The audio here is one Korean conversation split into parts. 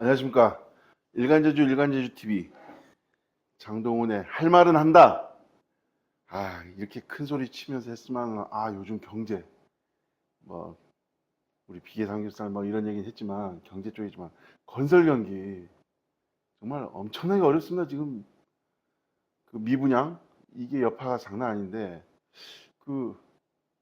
안녕하십니까. 일간제주 일간제주 TV 장동훈의 할 말은 한다. 아 이렇게 큰 소리 치면서 했지만 아 요즘 경제 뭐 우리 비계 삼겹살 뭐 이런 얘기는 했지만 경제 쪽이지만 건설 경기 정말 엄청나게 어렵습니다. 지금 그 미분양 이게 여파가 장난 아닌데 그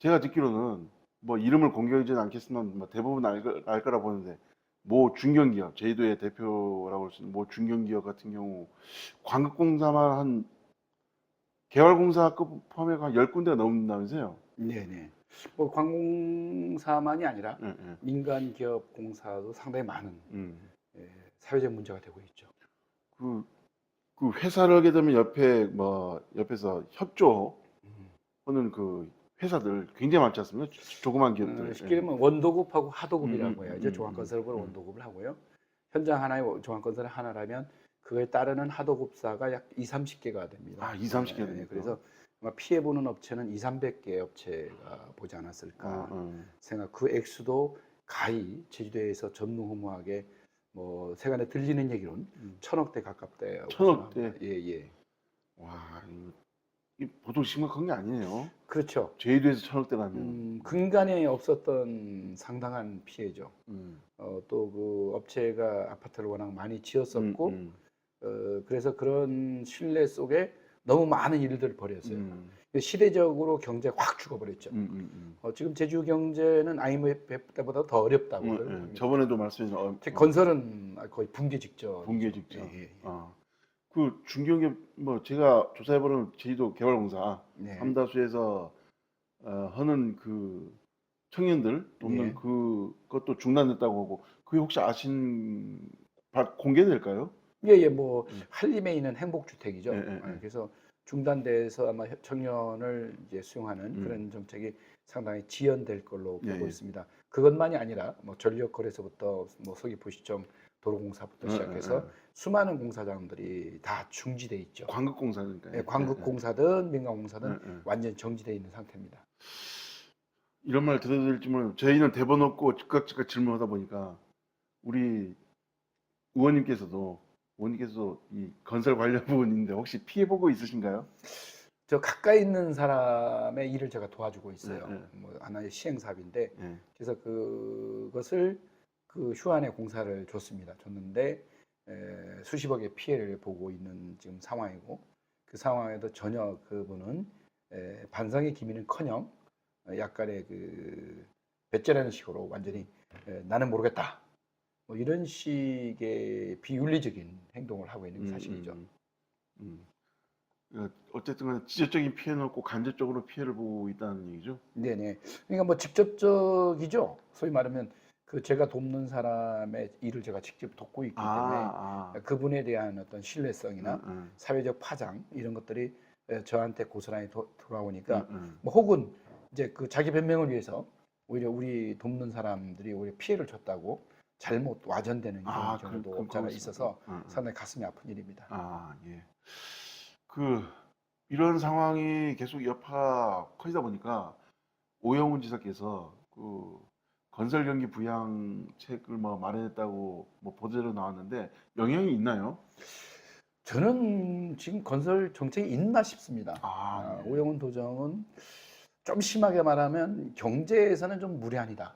제가 듣기로는 뭐 이름을 공개하지는 않겠지만 뭐 대부분 알, 거- 알 거라 보는데 모 중견기업 제주도의 대표라고 할 수 있는 모 중견기업 같은 경우 광급공사만 한 개발공사급 포함해가 한 10군데가 넘는다면서요? 네네. 뭐 관공사만이 아니라 예, 예. 민간 기업 공사도 상당히 많은 음. 예, 사회적 문제가 되고 있죠. 그, 그 회사를 하게 되면 옆에 뭐 옆에서 협조 하는 음. 그 회사들 굉장히 많지 않습니까? 조- 조그만 기업들. 어, 쉽게 말하면 원도급하고 하도급이라고 음, 해요. 음, 이제 음, 종합건설업을 음. 원도급을 하고요. 현장 하나에 종합건설 하나라면 그거에 따르는 하도급사가 약 2, 30개가 됩니다. 아, 2, 30개 예, 됩니까? 그래서 아마 피해 보는 업체는 2, 300개 업체가 보지 않았을까 아, 어. 생각. 그 액수도 가히 제주도에서 전무후무하게 뭐 세간에 들리는 얘기로는 음. 천억대 가깝대요. 천억대? 예, 예. 와, 보통 심각한 게 아니네요. 그렇죠. 제주도에서 천억대라면. 음, 근간에 없었던 상당한 피해죠. 음. 어, 또 그 업체가 아파트를 워낙 많이 지었었고, 음, 어, 그래서 그런 신뢰 속에 너무 많은 일들을 벌였어요. 음, 시대적으로 경제가 확 죽어버렸죠. 음, 음, 음. 어, 지금 제주 경제는 IMF 때보다 더 어렵다고 음. 예. 저번에도 말씀하신 어, 특히 어, 건설은 거의 붕괴 직전. 붕괴 직전. 예, 예. 아, 그 중견기업 뭐 제가 조사해보는 제주도 개발공사 네. 삼다수에서 어, 하는 그 청년들 돕는 예. 그 그것도 중단됐다고 하고 그게 혹시 아신 바- 공개될까요? 예, 예, 뭐 음. 한림에 있는 행복주택이죠. 예, 예, 예. 아, 그래서 중단돼서 아마 혀- 청년을 이제 수용하는 음. 그런 정책이 상당히 지연될 걸로 예, 보고 예. 있습니다. 그것만이 아니라 뭐 전력 거래소부터 뭐 서귀포시청 도로공사부터 예, 시작해서 예, 예. 수많은 공사장들이 다 중지돼 있죠. 광급공사니까. 예, 광급공사든 민간공사든 예, 예. 완전 정지돼 있는 상태입니다. 이런 말 드려도 될지 모르 저희는 대본 없고 즉각 즉각 질문하다 보니까 우리 의원님께서도 의원님께서도 이 건설 관련 부분인데 혹시 피해 보고 있으신가요? 저 가까이 있는 사람의 일을 제가 도와주고 있어요. 예, 예. 뭐 하나의 시행 사업인데 예. 그래서 그것을 그 휴안에 공사를 줬습니다. 줬는데 에, 수십억의 피해를 보고 있는 지금 상황이고 그 상황에도 전혀 그분은 에, 반성의 기미는커녕 어, 약간의 그 배째라는 식으로 완전히 에, 나는 모르겠다. 뭐 이런 식의 비윤리적인 행동을 하고 있는 게 음, 사실이죠. 음, 음. 어, 어쨌든 간에 직접적인 피해는 없고 간접적으로 피해를 보고 있다는 얘기죠. 네네. 그러니까 뭐 직접적이죠. 소위 말하면 그 제가 돕는 사람의 일을 제가 직접 돕고 있기 때문에 아, 그분에 대한 어떤 신뢰성이나 음, 음, 사회적 파장 이런 것들이 에, 저한테 고스란히 도, 돌아오니까 음, 음. 뭐 혹은 이제 그 자기 변명을 위해서 오히려 우리 돕는 사람들이 오히려 피해를 줬다고 잘못 와전되는 이런 아, 경우도 없잖아 있어서 음, 음. 상당히 가슴이 아픈 일입니다. 아, 예. 그 이런 상황이 계속 여파가 커지다 보니까 오영훈 지사께서 그 건설 경기 부양책을 뭐 마련했다고 뭐 보도로 나왔는데 영향이 있나요? 저는 지금 건설 정책이 있나 싶습니다. 아, 아, 네. 오영훈 도정은 좀 심하게 말하면 경제에서는 좀 무례합니다.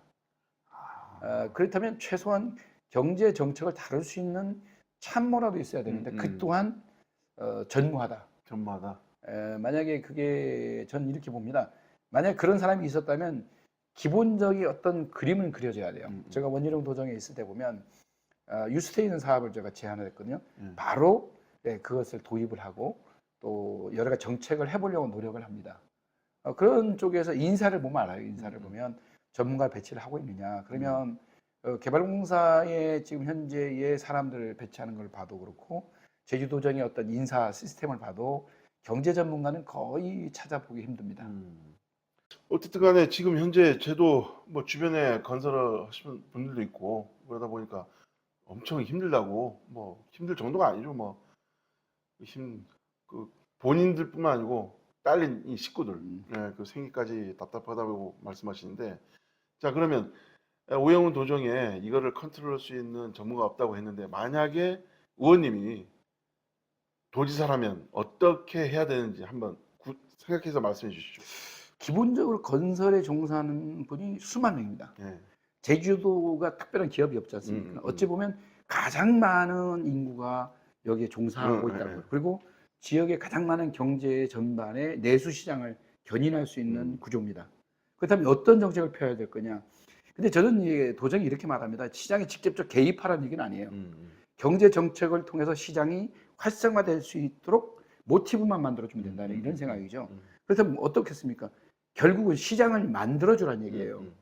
아, 어, 그렇다면 최소한 경제 정책을 다룰 수 있는 참모라도 있어야 되는데 음, 그 음. 또한 어, 전무하다. 전마다. 에, 만약에 그게 전 이렇게 봅니다. 만약 그런 사람이 있었다면 기본적인 어떤 그림은 그려져야 돼요. 음, 음. 제가 원희룡 도정에 있을 때 보면 어, 유스테 있는 사업을 제가 제안을 했거든요. 예. 바로 예, 그것을 도입을 하고 또 여러 가지 정책을 해보려고 노력을 합니다. 어, 그런 쪽에서 인사를 보면 알아요. 인사를 음. 보면 전문가 배치를 하고 있느냐. 그러면 어, 개발공사의 지금 현재의 사람들을 배치하는 걸 봐도 그렇고 제주도정의 어떤 인사 시스템을 봐도 경제 전문가는 거의 찾아보기 힘듭니다. 음. 어쨌든 간에 지금 현재 저도 뭐 주변에 건설을 하시는 분들도 있고 그러다 보니까 엄청 힘들다고 뭐 힘들 정도가 아니죠 뭐 힘 그 본인들뿐만 아니고 딸린 이 식구들 음. 예, 그 생기까지 답답하다고 말씀하시는데 자 그러면 오영훈 도정에 이거를 컨트롤할 수 있는 전문가 없다고 했는데 만약에 의원님이 도지사라면 어떻게 해야 되는지 한번 구- 생각해서 말씀해 주시죠. 기본적으로 건설에 종사하는 분이 수만 명입니다. 예. 제주도가 특별한 기업이 없지 않습니까? 음, 음, 어찌 보면 가장 많은 인구가 여기에 종사하고 음, 있다고요. 예, 예. 그리고 지역의 가장 많은 경제 전반의 내수 시장을 견인할 수 있는 음. 구조입니다. 그렇다면 어떤 정책을 펴야 될 거냐? 근데 저는 도정이 이렇게 말합니다. 시장에 직접적 개입하라는 얘기는 아니에요. 음, 음. 경제 정책을 통해서 시장이 활성화될 수 있도록 모티브만 만들어주면 된다는 음, 이런 음, 생각이죠. 음. 그렇다면 어떻겠습니까? 결국은 시장을 만들어주라는 얘기예요. 음,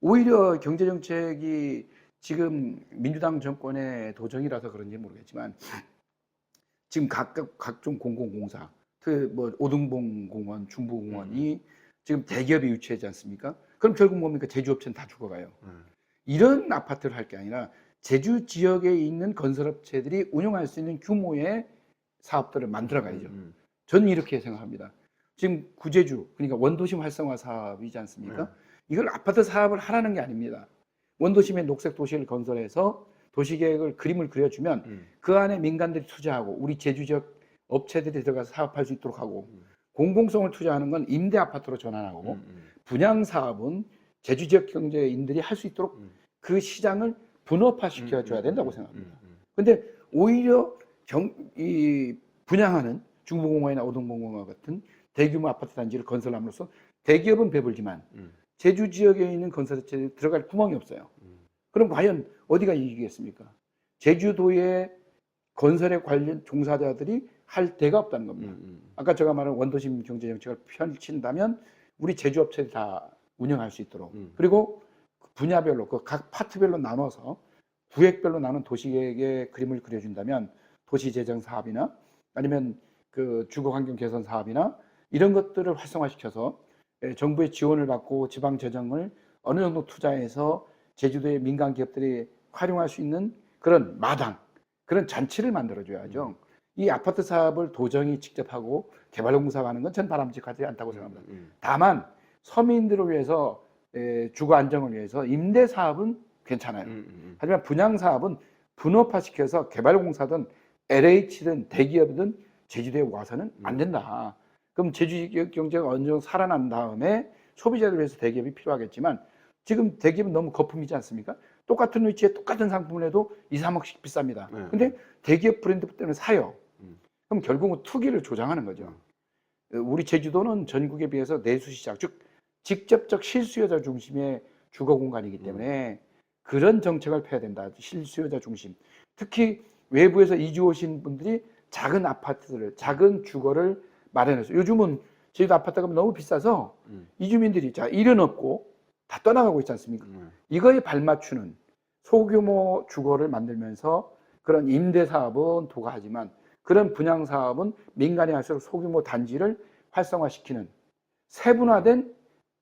오히려 경제 정책이 지금 민주당 정권의 도정이라서 그런지 모르겠지만 지금 각각 각종 공공공사, 그 뭐 오등봉 공원, 중부공원이 지금 대기업이 유치하지 않습니까? 그럼 결국 뭡니까 제주업체는 다 죽어가요. 음. 이런 아파트를 할 게 아니라 제주 지역에 있는 건설업체들이 운영할 수 있는 규모의 사업들을 만들어가야죠. 음, 저는 이렇게 생각합니다. 지금 구제주, 그러니까 원도심 활성화 사업이지 않습니까? 네. 이걸 아파트 사업을 하라는 게 아닙니다. 원도심의 녹색 도시를 건설해서 도시계획을 그림을 그려주면 음. 그 안에 민간들이 투자하고 우리 제주 지역 업체들이 들어가서 사업할 수 있도록 하고 음. 공공성을 투자하는 건 임대 아파트로 전환하고 음, 음. 분양 사업은 제주 지역 경제인들이 할 수 있도록 음. 그 시장을 분업화 시켜줘야 음, 된다고 음, 생각합니다. 음, 음. 근데 오히려 경, 이 분양하는 중부공원이나 오동공원과 같은 대규모 아파트 단지를 건설함으로써 대기업은 배불지만 음. 제주 지역에 있는 건설업체에 들어갈 구멍이 없어요. 음. 그럼 과연 어디가 이기겠습니까? 제주도의 건설에 관련 종사자들이 할 데가 없다는 음, 겁니다. 음. 아까 제가 말한 원도심 경제 정책을 펼친다면 우리 제주업체들이 다 운영할 수 있도록 음. 그리고 그 분야별로 그 각 파트별로 나눠서 구획별로 나눈 도시계획의 그림을 그려준다면 도시 재정 사업이나 아니면 그 주거 환경 개선 사업이나 이런 것들을 활성화시켜서 예, 정부의 지원을 받고 지방 재정을 어느 정도 투자해서 제주도의 민간 기업들이 활용할 수 있는 그런 마당 그런 잔치를 만들어줘야죠. 이 아파트 사업을 도정이 직접 하고 개발공사가 하는 건 전 바람직하지 않다고 생각합니다. 음, 다만 서민들을 위해서 에, 주거 안정을 위해서 임대 사업은 괜찮아요. 음, 음, 하지만 분양 사업은 분업화시켜서 개발공사든 LH든 대기업이든 제주도에 와서는 안 된다. 그럼 제주 지역 경제가 어느 정도 살아난 다음에 소비자를 위해서 대기업이 필요하겠지만 지금 대기업은 너무 거품이지 않습니까? 똑같은 위치에 똑같은 상품을 해도 2, 3억씩 비쌉니다. 네. 근데 대기업 브랜드 때문에 사요. 음. 그럼 결국은 투기를 조장하는 거죠. 우리 제주도는 전국에 비해서 내수 시장, 즉 직접적 실수요자 중심의 주거 공간이기 때문에 그런 정책을 펴야 된다. 실수요자 중심. 특히 외부에서 이주 오신 분들이 작은 아파트를, 작은 주거를 마련해서 요즘은 제주도 아파트가 너무 비싸서 음. 이주민들이 자 일은 없고 다 떠나가고 있지 않습니까? 음. 이거에 발맞추는 소규모 주거를 만들면서 그런 임대 사업은 도가하지만 그런 분양 사업은 민간이 할수록 소규모 단지를 활성화시키는 세분화된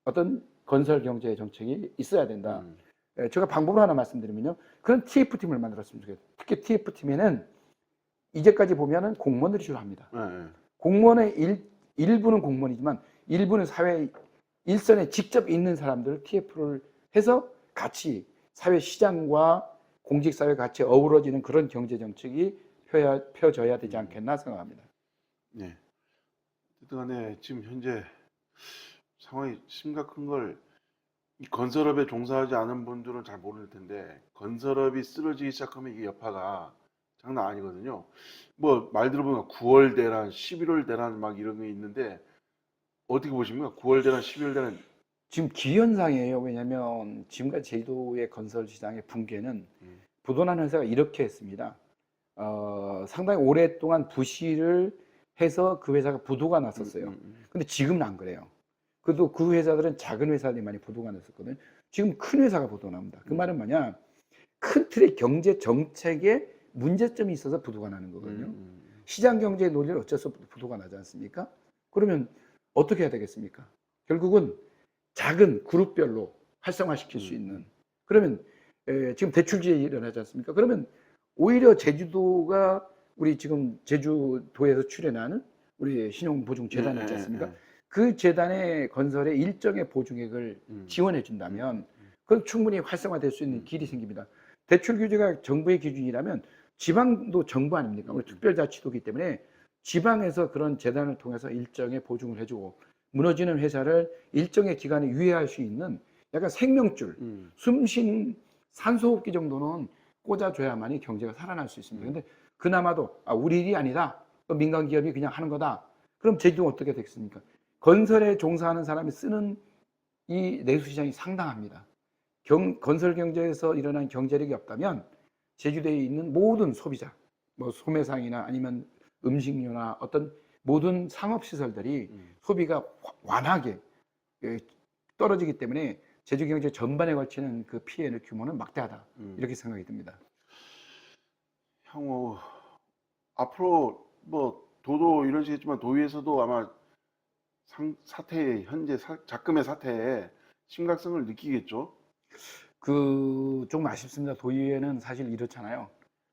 어떤 건설 경제 정책이 있어야 된다. 음. 예, 제가 방법을 하나 말씀드리면요. 그런 TF팀을 만들었으면 좋겠어요. 특히 TF팀에는 이제까지 보면은 공무원들이 주로 합니다. 예, 예. 공무원의 일, 일부는 공무원이지만 일부는 사회 일선에 직접 있는 사람들을 TF를 해서 같이 사회 시장과 공직 사회 같이 어우러지는 그런 경제 정책이 펴야, 펴져야 되지 않겠나 생각합니다. 네. 어쨌든 간에 지금 현재 상황이 심각한 걸이 건설업에 종사하지 않은 분들은 잘 모를 텐데 건설업이 쓰러지기 시작하면 이게 여파가 장난 아니거든요. 뭐 말 들어보면 9월 대란, 11월 대란 막 이런 게 있는데 어떻게 보십니까? 9월 대란, 11월 대란 지금 기현상이에요. 왜냐하면 지금까지 제주도의 건설 시장의 붕괴는 음. 부도난 회사가 이렇게 했습니다. 어, 상당히 오랫동안 부실을 해서 그 회사가 부도가 났었어요. 음, 음, 근데 지금은 안 그래요. 그래도 그 회사들은 작은 회사들이 많이 부도가 났었거든요. 지금 큰 회사가 부도 납니다. 그 말은 뭐냐? 큰 틀의 경제 정책에 문제점이 있어서 부도가 나는 음, 거거든요. 음, 시장 경제의 논리를 수 없이 부도가 나지 않습니까? 그러면 어떻게 해야 되겠습니까? 결국은 작은 그룹별로 활성화시킬 수 음. 있는 그러면 에, 지금 대출지에 일어나지 않습니까? 그러면 오히려 제주도가 우리 지금 제주도에서 출연하는 우리 신용보증재단 예, 있지 예, 않습니까? 예. 그 재단의 건설에 일정의 보증액을 음. 지원해 준다면 그건 충분히 활성화될 수 있는 길이 생깁니다. 대출 규제가 정부의 기준이라면 지방도 정부 아닙니까? 우리 특별자치도기 때문에 지방에서 그런 재단을 통해서 일정의 보증을 해주고 무너지는 회사를 일정의 기간에 유예할 수 있는 약간 생명줄, 음. 숨쉰 산소호흡기 정도는 꽂아줘야만이 경제가 살아날 수 있습니다. 근데 그나마도 아, 우리 일이 아니다. 그 민간 기업이 그냥 하는 거다. 그럼 제주도 어떻게 됐습니까? 건설에 종사하는 사람이 쓰는 이 내수시장이 상당합니다. 경- 건설 경제에서 일어난 경제력이 없다면 제주도에 있는 모든 소비자, 뭐 소매상이나 아니면 음식료나 어떤 모든 상업 시설들이 음. 소비가 화- 완하게 예, 떨어지기 때문에 제주 경제 전반에 걸치는 그 피해의 규모는 막대하다 음. 이렇게 생각이 듭니다. 향후 앞으로 뭐 도도 이러시겠지만 도의에서도 아마 상, 사태 현재 사, 작금의 사태에 심각성을 느끼겠죠. 그 좀 아쉽습니다. 도의회는 사실 이렇잖아요.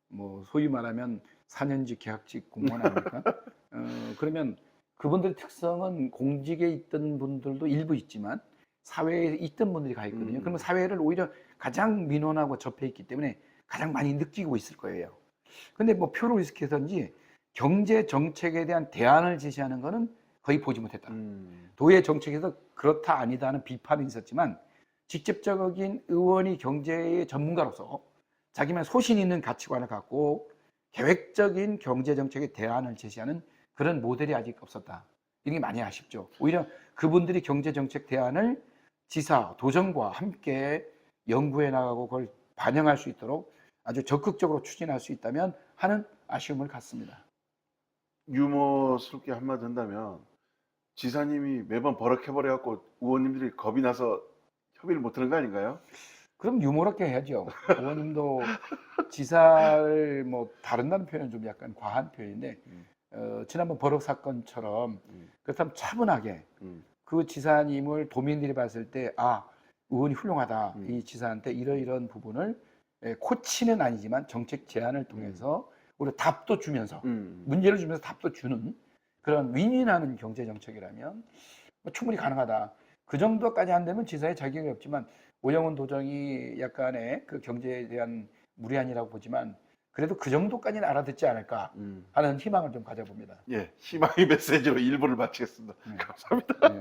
뭐 소위 말하면 4년직 계약직 공무원 아닙니까? 어, 그러면 그분들의 특성은 공직에 있던 분들도 일부 있지만 사회에 있던 분들이 가 있거든요. 음. 그러면 사회를 오히려 가장 민원하고 접해 있기 때문에 가장 많이 느끼고 있을 거예요. 근데 뭐 표로 리스크해서인지 경제 정책에 대한 대안을 제시하는 거는 거의 보지 못했다. 음. 도의 정책에서 그렇다 아니다 하는 비판은 있었지만 직접적인 의원이 경제의 전문가로서 자기만 소신 있는 가치관을 갖고 계획적인 경제 정책의 대안을 제시하는 그런 모델이 아직 없었다. 이게 많이 아쉽죠. 오히려 그분들이 경제 정책 대안을 지사, 도정과 함께 연구해 나가고 그걸 반영할 수 있도록 아주 적극적으로 추진할 수 있다면 하는 아쉬움을 갖습니다. 유머스럽게 한마디 한다면 지사님이 매번 버럭해버려갖고 의원님들이 겁이 나서 협의를 못하는 거 아닌가요? 그럼 유머롭게 해야죠. 의원님도 지사를 뭐 다룬다는 표현은 좀 약간 과한 표현인데 음. 어, 지난번 버럭 사건처럼 음. 그렇다면 차분하게 음. 그 지사님을 도민들이 봤을 때 아 의원이 훌륭하다 음. 이 지사한테 이러이런 부분을 에, 코치는 아니지만 정책 제안을 통해서 우리 답도 주면서 음. 문제를 주면서 답도 주는 그런 윈윈하는 경제 정책이라면 뭐 충분히 가능하다. 그 정도까지 안 되면 지사에 자격이 없지만 오영훈 도정이 약간의 그 경제에 대한 무리한이라고 보지만 그래도 그 정도까지는 알아듣지 않을까 음. 하는 희망을 좀 가져봅니다. 예, 희망의 메시지로 일부를 마치겠습니다. 네. 감사합니다. 네.